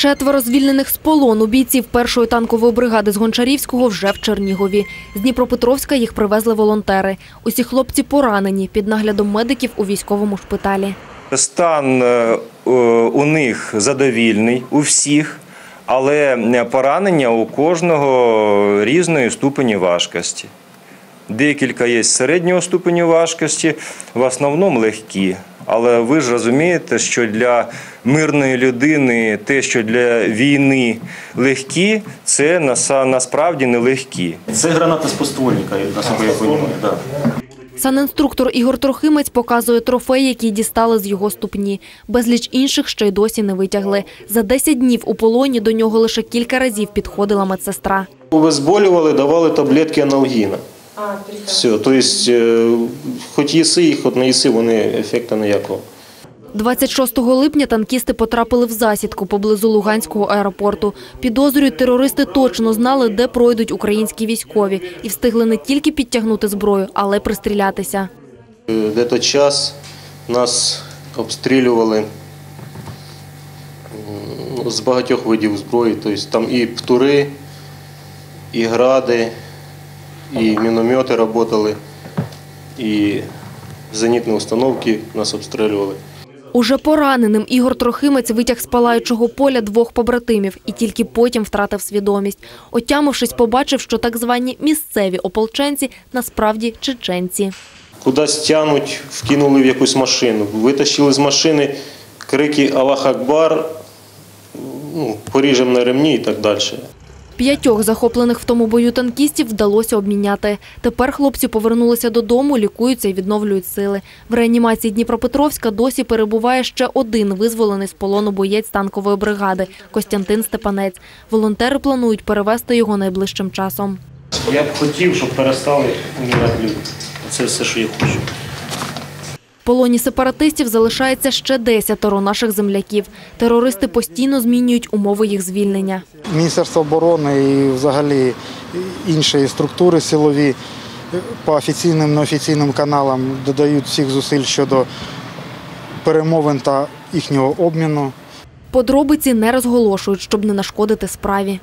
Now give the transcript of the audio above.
Четверо звільнених з полону бійців першої танкової бригади з Гончарівського вже в Чернігові. З Дніпропетровська їх привезли волонтери. Усі хлопці поранені під наглядом медиків у військовому шпиталі. Стан е, е, у них задовільний у всіх, але поранення у кожного різної ступені важкості. Декілька є середнього ступеню важкості, в основному легкі. Але ви ж розумієте, що для мирної людини те, що для війни легкі, це насправді не легкі. Це граната з поствольника, наскільки я розумію. Да. Санінструктор Ігор Трохимець показує трофей, який дістали з його ступні. Безліч інших ще й досі не витягли. За 10 днів у полоні до нього лише кілька разів підходила медсестра. Обезболювали, давали таблетки аналгіна. Все, тобто, е, хоч їси їх, хоч не їси, вони ефекту ніякого. 26 липня танкісти потрапили в засідку поблизу Луганського аеропорту. Підозрюють, терористи точно знали, де пройдуть українські військові, і встигли не тільки підтягнути зброю, але й пристрілятися. Е, Де-то час нас обстрілювали ну, з багатьох видів зброї. Тобто там і птури, і гради, і міномети працювали, і зенітні установки нас обстрілювали. Уже пораненим Ігор Трохимець витяг з палаючого поля двох побратимів і тільки потім втратив свідомість. Отямившись, побачив, що так звані місцеві ополченці насправді чеченці. Кудись тянуть, вкинули в якусь машину, витащили з машини крики Аллах Акбар, ну, поріжем на ремні і так далі. П'ятьох захоплених в тому бою танкістів вдалося обміняти. Тепер хлопці повернулися додому, лікуються і відновлюють сили. В реанімації Дніпропетровська досі перебуває ще один визволений з полону боєць танкової бригади – Костянтин Степанець. Волонтери планують перевезти його найближчим часом. Я б хотів, щоб перестали умирати люди. Це все, що я хочу. Полоні сепаратистів залишається ще десятеро наших земляків. Терористи постійно змінюють умови їх звільнення. Міністерство оборони і взагалі інші структури силові по офіційним неофіційним каналам додають всіх зусиль щодо перемовин та їхнього обміну. Подробиці не розголошують, щоб не нашкодити справі.